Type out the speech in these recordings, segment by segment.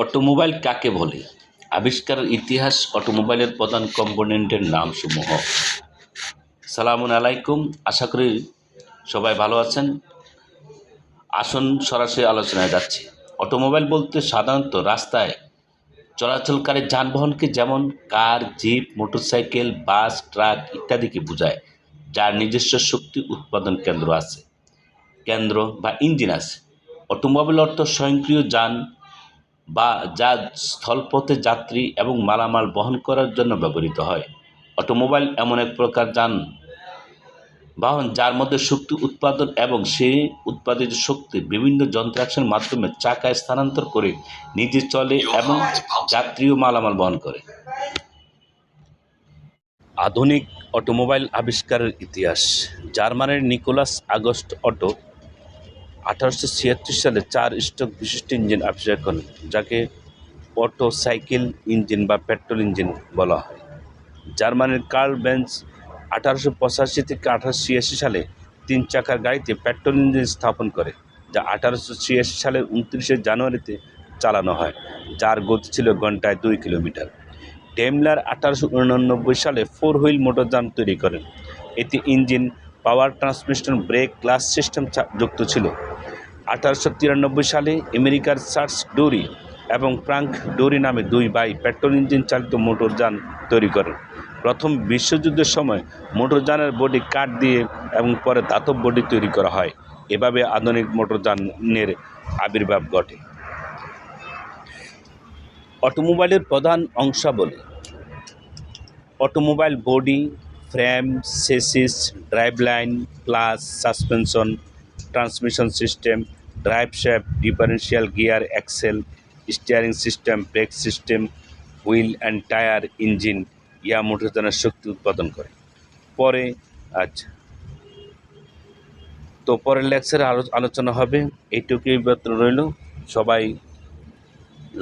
Automobile কাকে বলে? আবিষ্কারের ইতিহাস অটোমোবাইলের প্রধান কম্পোনেন্টের নামসমূহ। সালামুন আলাইকুম, আশা করি সবাই ভালো আছেন। আসন সরাসরি আলোচনায় যাচ্ছি। অটোমোবাইল বলতে সাধারণত রাস্তায় চলাচলকারী যানবাহনকে যেমন car, jeep, motorcycle, bus, truck ইত্যাদিকে বোঝায়, যার নিজস্ব শক্তি উৎপাদন কেন্দ্র আছে। কেন্দ্র বা ইঞ্জিন আছে। অটোমোবাইল অর্থ স্বয়ংক্রিয় যান বা যা স্থলপথে যাত্রী এবং মালামাল বহন করার জন্য ব্যবহৃত হয়। অটোমোবাইল এমন এক প্রকার যান বাহন যার মধ্যে শক্তি উৎপাদন এবং সেই উৎপাদিত শক্তি বিভিন্ন যন্ত্রাংশের মাধ্যমে চাকায় স্থানান্তর করে নিজে চলে এবং যাত্রী ও মালামাল বহন করে। আধুনিক অটোমোবাইল আবিষ্কারের ইতিহাস। জার্মানির নিকোলাস আগস্ট অটো আঠারোশো ছিয়াত্তর সালে চার স্ট্রোক বিশিষ্ট ইঞ্জিন আবিষ্কার করেন, যাকে অটো সাইকেল ইঞ্জিন বা পেট্রোল ইঞ্জিন বলা হয়। জার্মানির কার্ল বেঞ্চ আঠারোশো পঁচাশি থেকে আঠারোশো ছিয়াশি সালে তিন চাকার গাড়িতে পেট্রোল ইঞ্জিন স্থাপন করে, যা আঠারোশো ছিয়াশি সালের উনত্রিশে জানুয়ারিতে চালানো হয়, যার গতি ছিল ঘন্টায় দুই কিলোমিটার। ডেমলার আঠারোশো উননব্বই সালে ফোর হুইল মোটরযান তৈরি করেন। এতে engine power transmission brake clutch system যুক্ত ছিল। আঠারোশো তিরানব্বই সালে আমেরিকার চার্লস ডোরি এবং ফ্রাঙ্ক ডোরি নামে দুই ভাই পেট্রোল ইঞ্জিন চালিত মোটরযান তৈরি করেন। প্রথম বিশ্বযুদ্ধের সময় মোটরযানের বডি কাঠ দিয়ে এবং পরে ধাতব বডি তৈরি করা হয়। এভাবে আধুনিক মোটরযানের আবির্ভাব ঘটে। অটোমোবাইলের প্রধান অংশাবলী। Automobile body, frame, chassis driveline plus suspension, transmission system drive shaft differential gear axle steering system brake system wheel and tyre engine ইয়া মোটরযানের শক্তি উৎপাদন করে। পরে আচ্ছা। তো পরের লেকচারে আলো, আলোচনা হবে। এইটুকুই রইল। সবাই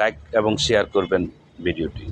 লাইক এবং শেয়ার করবেন ভিডিওটি